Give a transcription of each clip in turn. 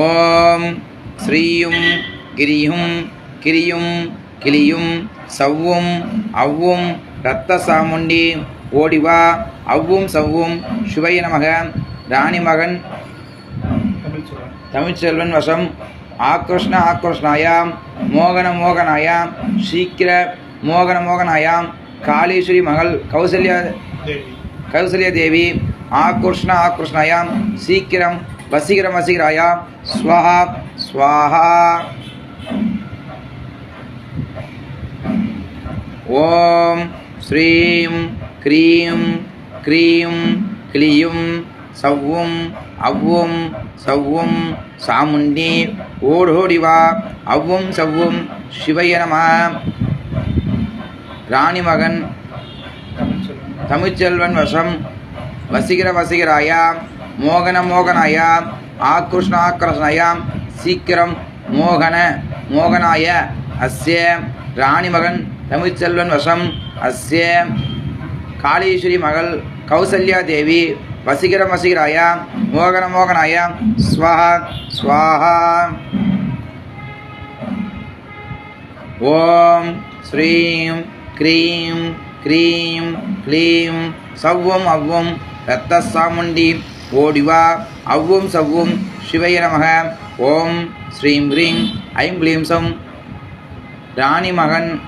ஓம் ஸ்ரீயும் கிரியும் கிரியும் கிளியும் சவ்வும் அவ்வும் ரத்த சாமுண்டி ஓடிவா அவ்வும் சவ்வும் சிவைய நமக. ராணிமகன் தமிழ்ச்செல்வன் வசம். ஆக்ரோஷ்ண ஆக்ரோஷ்ணாயாம். மோகன மோகனாயாம். சீக்கிர மோகன மோகனாயாம். காளீஸ்வரி மகள் கௌசல்யா கௌசல்யா தேவி. ஆக்ரோஷ்ண ஆக்ரோஷ்ணாயாம். சீக்கிரம் வசீகரம் வசீகராயா ஸ்வஹா ஸ்வஹா. ஓம் ஸ்ரீம் க்ரீம் க்ரீம் கிளியும் சவ்வும் அவ்வும் சவ்வும் சாமுண்டி ஓடோடிவா அவ்வும் சவ்வும் சிவய நம. ராணிமகன் தமிழ்ச்செல்வன் வசம். வசிகர வசிகராயா மோகன மோகனாயா ஆக்ருஷ்ண ஆக்ரோஷ்ணாயா சீக்கிரம் மோகன மோகனாய அஸ்ய ராணிமகன் தமிழ்ச்செல்வன் வசம் அஸ்ய காளீஸ்வரி மகள் கௌசல்யா தேவி வசீகர வசீகராய மோகன மோகனாயா ஸ்வஹா ஸ்வாஹா. ஓம் ஸ்ரீம் க்ரீம் க்ரீம் க்ளீம் சவ்வும் அவ்வும் ரத்த சாமுண்டி ஓடிவா. அவ்வும் சவ்வும். சிவய நமக. ஓம் ஸ்ரீம் ஹ்ரீம். ஐம் க்ளீம் சம். ராணிமகன்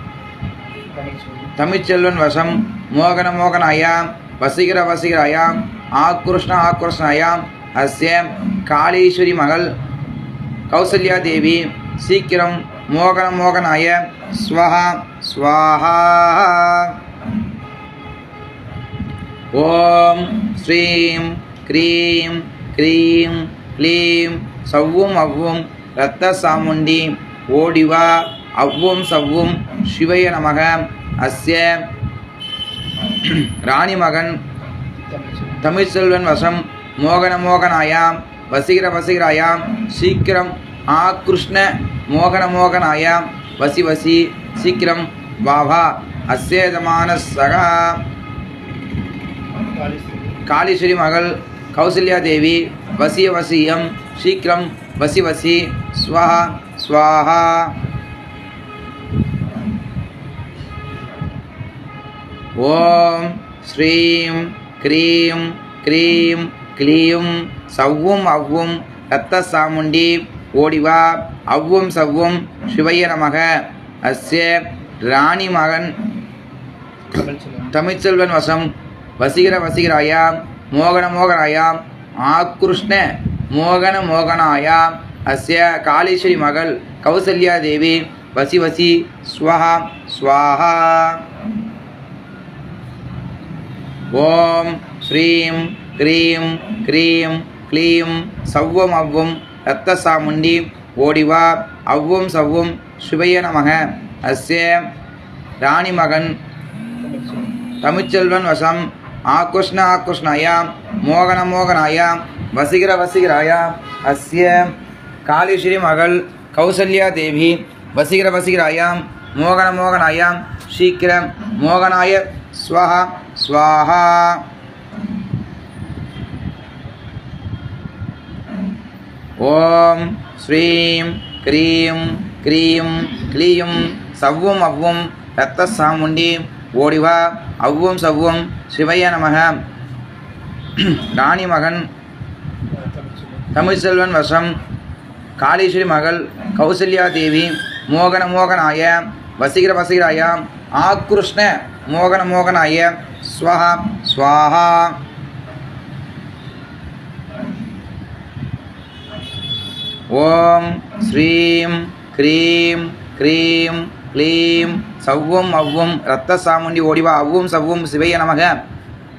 தமிழ்ச்செல்வன் வசம். மோகன மோகன மோகனாயா வசீகர அயாம் ஆக்ருஷ்ண ஆக்ருஷ்ண அயாம் அஸ்ய காளீஸ்வரி மகள். கௌசல்யா தேவி. சீக்கிரம் மோகன மோகனாய. ஸ்வஹா. ஸ்வாஹா. ஓம் ஸ்ரீம் க்ரீம் க்ரீம் க்ளீம் சவ்வும் அவ்வும் ரத்த சாமுண்டி ஓடிவா அவ்வும் சவ்வும் சிவய நமக அஸ்ய ராணிமகன் தமிழ்ச்செல்வன் வசம் மோகன மோகனாயாம் வசீகர வசீகராயாம் சீக்கிரம் ஆக்ருஷ்ண மோகன மோகனாயாம் வசி வசி சீக்கிரம் வாவா அசேதமான சகா. காளீஸ்வரி மகள் கௌசல்யா தேவி வசிய வசியம் சீக்கிரம் வசி வசி ஸ்வஹா ஸ்வாஹா. ஓம் ஸ்ரீம் க்ரீம் க்ரீம் க்ளீம் சவ்வும் அவ்வும் ரத்த சாமுண்டி ஓடிவா அவ்வும் சவ்வும் சிவய நமக. அஸ்ய ராணி மகன் தமிழ்ச்செல்வன் வசம். வசீகர வசீகராயா மோகன மோகனாயாம் ஆக்ருஷ்ண மோகன மோகனாயாம் அஸ்ய காளீஸ்வரி மகள் கௌசல்யா தேவி வசி வசி. ஸ்வஹா. ஸ்வாஹா. ஓம் ஸ்ரீம் க்ரீம் க்ரீம் க்ளீம். சவ்வம் அவ்வும். ரத்த சாமுண்டி. ஓடிவா. அவ்வும் சவ்வும். சிவய நமக. அஸ்ய ராணிமகன். தமிழ்ச்செல்வன் வசம். ஆகுஷ்ண ஆக்குஷ்ணாயா மோகன மோகனாயா வசிகர வசீகராயா அஸ்ய காளிஸ்ரீ மகள் கௌசல்யா தேவி வசிகர வசிகராயாம் மோகன மோகனாயாம் சீக்கிரம் மோகனாய ஸ்வஹா ஸ்வாஹா. ஓம் ஸ்ரீம் க்ரீம் க்ரீம் க்ளீயும் சவ்வும் அவ்வும் ரத்த சாமுண்டி ஓடிவா. அவ்வும் சவ்வும். சிவைய நமக. ராணி மகன். தமிழ்செல்வன் வசம். காளீஸ்வரி மகள். கௌசல்யா தேவி. மோகன மோகனாய. வசீகர வசீகராய. ஆக்ருஷ்ண மோகன மோகனாய. ஸ்வஹா. ஸ்வாஹா. ஓம் ஸ்ரீம் க்ரீம் க்ரீம் க்ளீம். சவ்வும் அவ்வும் ரத்த சாமுண்டி ஓடிவா. அவ்வும் சவ்வும் சிவைய நமக.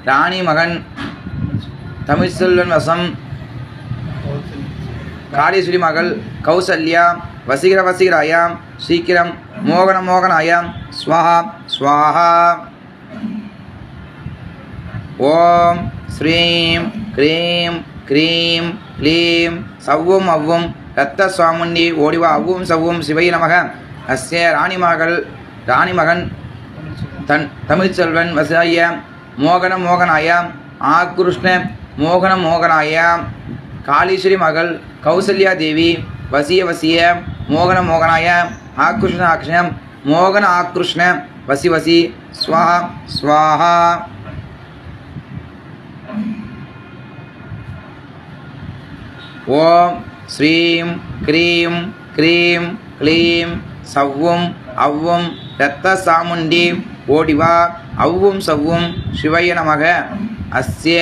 ராணி மகன் தமிழ்செல்வன் வசம். காடீஸ்வரி மகள் கௌசல்யா. வசீகர வசீகராயாம் சீக்கிரம் மோகன மோகனாயாம் ஸ்வஹா ஸ்வாஹா. ஓம் ஸ்ரீம் க்ரீம் க்ரீம் க்ளீம். சவ்வும் அவ்வும் ரத்த சுவாமுண்டி ஓடிவா. அவ்வும் சவ்வும் சிவை நமக. அஸ்ய ராணிமகள் ராணிமகன் தன் தமிழ்ச்செல்வன் வசாய மோகன மோகனாய ஆக்ருஷ்ண மோகன மோகனாய காளீஸ்வரி மகள் கௌசல்யா தேவி வசிய வசிய மோகன மோகனாய ஆக்ருஷ்ண ஆக்ருஷ்ண மோகன ஆக்ருஷ்ண வசி வசி ஸ்வாஹா ஸ்வாஹா. ஓம் ஸ்ரீம் க்ரீம் க்ரீம் க்ளீம். சவ்வும் அவ்வும் இரத்த சாமுண்டி ஓடிவா. அவ்வும் சவ்வும் சிவய நமக. அஸ்ய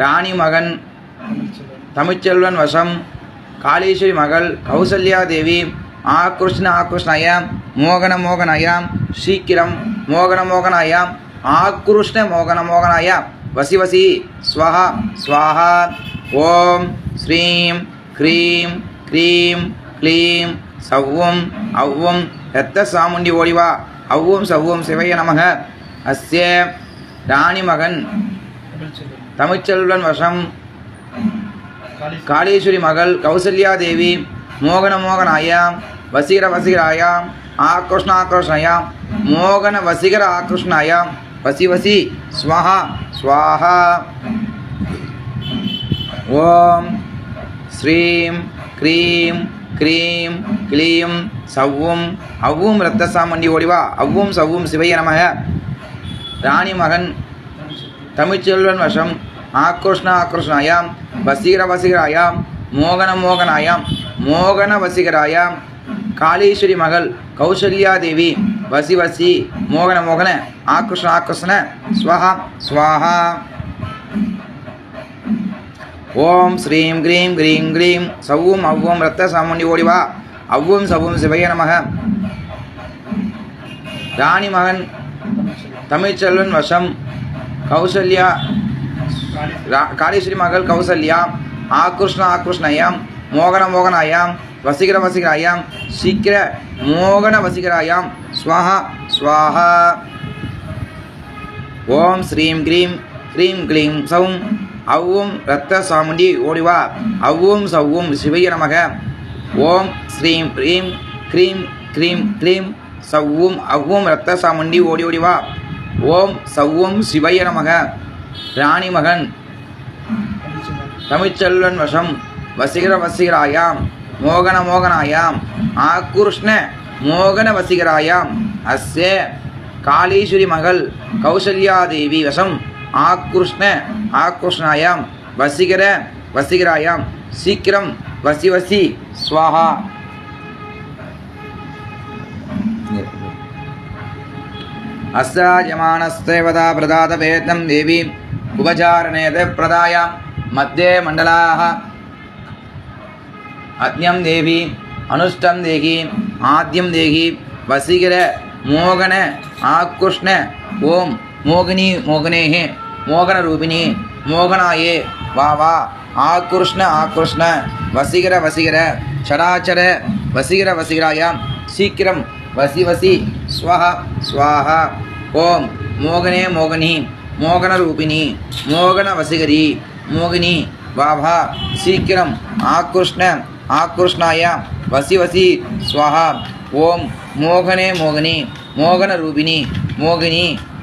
ராணி மகன் தமிழ்ச்செல்வன் வசம். காளீஸ்வரி மகள் கௌசல்யா தேவி. ஆக்ருஷ்ண ஆக்ருஷ்ணாய மோகன மோகனாய சீக்கிரம் மோகன மோகனாய ஆக்ருஷ்ண மோகன மோகனாய. வசி வசி ஸ்வஹா ஸ்வாஹா. ஓம் ஸ்ரீம் க்ரீம் க்ரீம் க்ளீம். சவ்வும் அவ்வும் இரத்த சாமுண்டி ஓடிவா. அவ்வும் சவ்வும் சிவைய நமக. அஸ்ய ராணி மகன் தமிழ்ச்செல்வன் வசம். காளீஸ்வரி மகள் கௌசல்யா தேவி மோகன மோகனாயாம் வசீகர வசீகராயாம் ஆக்ரோஷ்ண ஆக்ரோஷ்ணாயாம் மோகன வசீகர ஆக்ரோஷ்ணாயாம் வசி வசி ஸ்வஹா ஸ்வாஹா. ஓம் ஸ்ரீம் க்ரீம் க்ரீம் கிளீம் சவ்வும் அவ்வும் இரத்த சாமண்டி ஓடிவா. அவ்வும் சவ்வும் சிவைய நமக. ராணி மகன் தமிழ்ச்செல்வன் வசம் ஆக்ரோஷ்ண ஆக்ரோஷ்ணாயாம் வசீகர வசீகராயாம் மோகன மோகனாயாம் மோகன வசீகராயாம் காளீஸ்வரி மகள் கௌசல்யா தேவி வசி வசி மோகன மோகன ஆக்ருஷ்ண ஆக்ருஷ்ண ஸ்வஹா ஸ்வாஹா. ஓம் ஸ்ரீம் க்ரீம் க்ரீம் க்ரீம். சவ்வும் அவ்வும் ரத்த சாமுண்டி ஓடிவா அவ்வும் சவ்வும் சிவைய நமக. ராணி மகன் தமிழ்ச்செல்வன் வசம். கௌசல்யா காளீஸ்வரி மகள் கௌசல்யா. ஆக்ருஷ்ண ஆக்ருஷ்ணாயாம். மோகன மோகனாயாம். வசிகர வசிகராயாம். சீக்கிர மோகன வசிகராயாம். ஸ்வஹா ஸ்வாஹா. ஓம் ஸ்ரீம் க்ரீம் க்ரீம் க்ளீம் சவும் அவ்வும் ரத்த சாமுண்டி ஓடிவா. அவ்வும் சவ்வும் சிவைய நமக. ஓம் ஸ்ரீம் க்ரீம் க்ரீம் க்ரீம். சவ்வும் அவ்வும் ரத்த சாமுண்டி ஓடி ஓடிவா. ஓம் சவ்வும் சிவைய நமக. ராணி மகன். தமிழ்ச்செல்வன் வசம். வசிகர வசிகராயாம். மோகன மோகனாயாம். ஆக்ருஷ்ண மோகன வசிகராயாம். அஸ்ய. காளீஸ்வரி மகள். கௌசல்யாதேவி வசம். आकृष्ण आकृष्णायाम वसिकर वसिकरायाम शीघ्र वसी वसी। स्वाहा। अस्जमस्तवता प्रदाया मध्ये मंडला अज्ञम देवी अनुष्टम देवी आद्यम आकृष्ण। ओम मोहिनी मोगने ॐ मोगिनी मोगनेः मोगनरूपिणी मोगनाये वा वा आकृष्ण आकृष्ण वसीकर वसीकर चराचर वसीकर वसीकरायां शीघ्रं वसि वसि स्वः स्वाहा ॐ मोगने मोगनी मोगनरूपिणी मोगनवसिगरी मोगिनी वाभा शीघ्रम् आकृष्ण आकृष्णाय वसि वसि स्वाहा ॐ मोगने मोगनी मोगनरूपिणी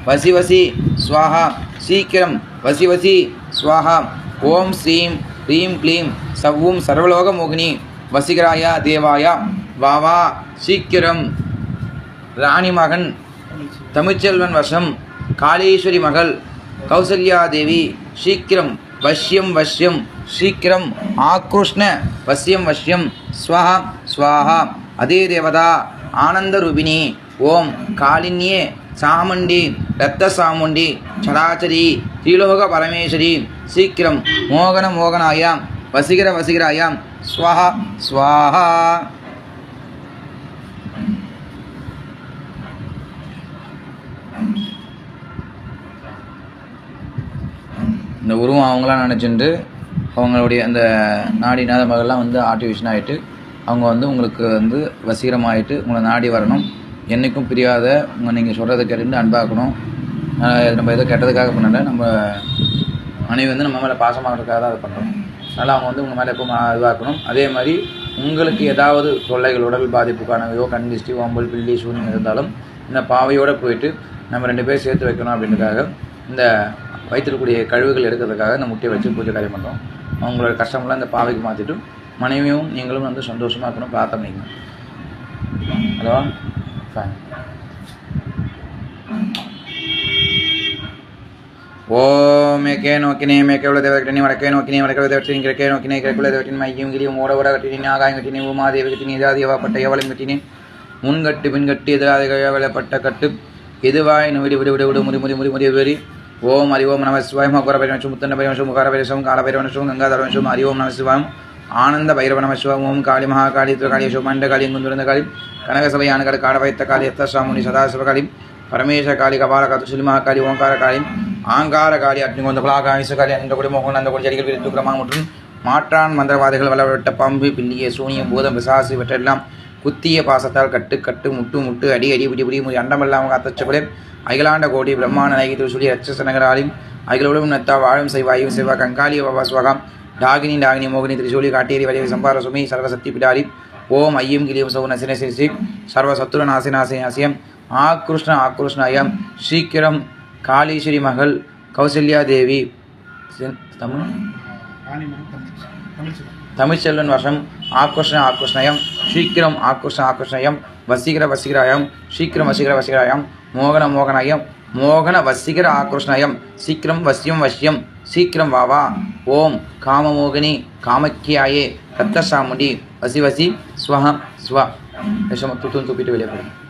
வசி வசி ஸ்வாஹா. சீக்கிரம் வசி வசி ஸ்வாஹா. ஓம் ஸ்ரீம் ஹ்ரீம் க்ளீம். சவ்வும் சர்வலோக மோகினி. வசிகராயா தேவாயா வாவா. சீக்கிரம். ராணி மகன். தமிழ்ச்செல்வன் வசம் காளீஸ்வரி மகள். கௌசல்யாதேவி சீக்கிரம். வஷ்யம் வஷ்யம். சீக்கிரம். ஆக்ருஷ்ண வஷ்யம் வஷ்யம். ஸ்வஹா ஸ்வாஹா. அதே தேவதா. ஆனந்த ரூபிணி. ஓம். காளின்யே. சாமுண்டி ரத்த சாமுண்டி சராச்சரி திரிலோக பரமேஸ்வரி சீக்கிரம் மோகன மோகனாயாம் வசிகர வசிகராயாம். ஸ்வஹா ஸ்வாஹா. இந்த உருவம் அவங்களாம் நினச்சிட்டு அவங்களுடைய அந்த நாடி நாத மகள்லாம் வந்து ஆர்டிஃபிஷன் ஆகிட்டு அவங்க வந்து உங்களுக்கு வந்து வசீகரமாயிட்டு உங்களை நாடி வரணும். என்றைக்கும் பிரியாத உங்கள் நீங்கள் சொல்கிறத கேட்டுட்டு அன்பாக்கணும். நம்ம எதோ கெட்டதுக்காக பண்ணல. நம்ம மனைவி வந்து நம்ம மேலே பாசமாகிறதுக்காக தான் அதை பண்ணுறோம் அதனால் அவங்க வந்து உங்கள் மேலே எப்போ இதுவாக்கணும். அதே மாதிரி உங்களுக்கு ஏதாவது தொல்லைகள் உடல் பாதிப்புக்கானவையோ கண் திஷ்டி ஓம்பல் பில்லி சூன்யம் இருந்தாலும் இந்த பாவையோடு போயிட்டு நம்ம ரெண்டு பேரும் சேர்த்து வைக்கணும் அப்படின்றதுக்காக இந்த வயிற்றிருக்கக்கூடிய கழிவுகள் எடுக்கிறதுக்காக இந்த முட்டையை வச்சு பூஜை காரியம் பண்ணுறோம் அவங்களோட கஷ்டமெல்லாம் இந்த பாவைக்கு மாற்றிட்டு மனைவியும் நீங்களும் வந்து சந்தோஷமாக இருக்கணும் பிரார்த்தனைங்க ஹலோ? ஃபைன் ஓம் ஏகே நோக்கினே மேக்கே உள்ள தேவகட்டினி வடக்கே நோக்கினே வடக்கே தேவட்டினி கிழக்கே நோக்கினே கிழக்குள்ள தேவட்டின் மையம் கிரியும் ஓட ஓட கட்டினி ஆகாயம் கட்டினி உமாதேவி கட்டினி எதாதியவாப்பட்ட எவளும் கட்டினேன் முன்கட்டு பின்கட்டு எதிராதிகப்பட்ட கட்டு எதுவாய் விடு விடு விடு விடு முடி முடி முடி முடி வெறி. ஓம் ஹரி ஓம் நம சிவாய் மகர பைரவம் முத்தண்ட பைரவம் முகார பைரவம் கால பைரவம் கங்காதர ஹரி ஓம் நம சிவாயம். ஆனந்த பைரவ நம சிவம் ஓம் காளி மகாகாளி திருகாளி மண்ட காளி குந்துருந்த காளி கனகசபை யானகட காட காளி எத்தசாமுனி சதாசிவகாளி பரமேಶ காளி கபால காத்து மகாகாளி ஓங்கார காளி ஆங்கார காளி அக்னிகொந்த குலாகாமிச காளி அந்த கொடி மோகன் அந்த கொடி செடிகள் விரித்து கிரமா மற்றும் மாற்றான் மந்திரவாதிகள் வளவட்ட பம்பு பில்லிய சூனியம் பூதம் விசாசு இவற்றெல்லாம் குத்திய பாசத்தால் கட்டு கட்டு முட்டு முட்டு அடி அடி பிடி பிடி முடி அண்டமெல்லாம் காத்தச்சபலே அகிலாண்ட கோடி பிரம்மாண்ட நாயகி திருசூலி ரட்சச நகராலிம் அகிலோடும் நத்தா வாழும் செய்வாயும் செய்வா கங்காளி பாபா சுவகாம் டாகினி டாகினி மோகினி திரிசூலி காட்டேரி வலிய சம்பார சுமி சர்வசக்தி பிடாரி ஓம் ஐயம் கிளியம் சௌ நசின ஸ்ரீ சர்வசத்துர நாசி நாசியம் ஆக்ருஷ்ண ஆக்ருஷ்ணயம் சீக்கிரம் காளீஸ்வரி மகள் கௌசல்யா தேவி தமிழ்? தமிழ்ச்செல்வன் வசம் ஆக்ருஷ்ண ஆக்ருஷ்ணயம் சீக்கிரம் ஆக்ருஷ்ண ஆக்ருஷ்ணயம் வசீகர வசீகராயம் சீக்கிரம் வசீகர வசீகராயம் மோகன மோகனாயம் மோகன வசீகர ஆக்ருஷ்ணயம் சீக்கிரம் வசியம் வசியம். சீக்கிரம் வாவா ஓம். காமமோகினி. காமக்கியாயே ரத்தசாமுண்டி. வசி வசி. ஸ்வஹ ஸ்வ. விஷம துத்துன்னு துப்பிட்டு வெளியே போடும்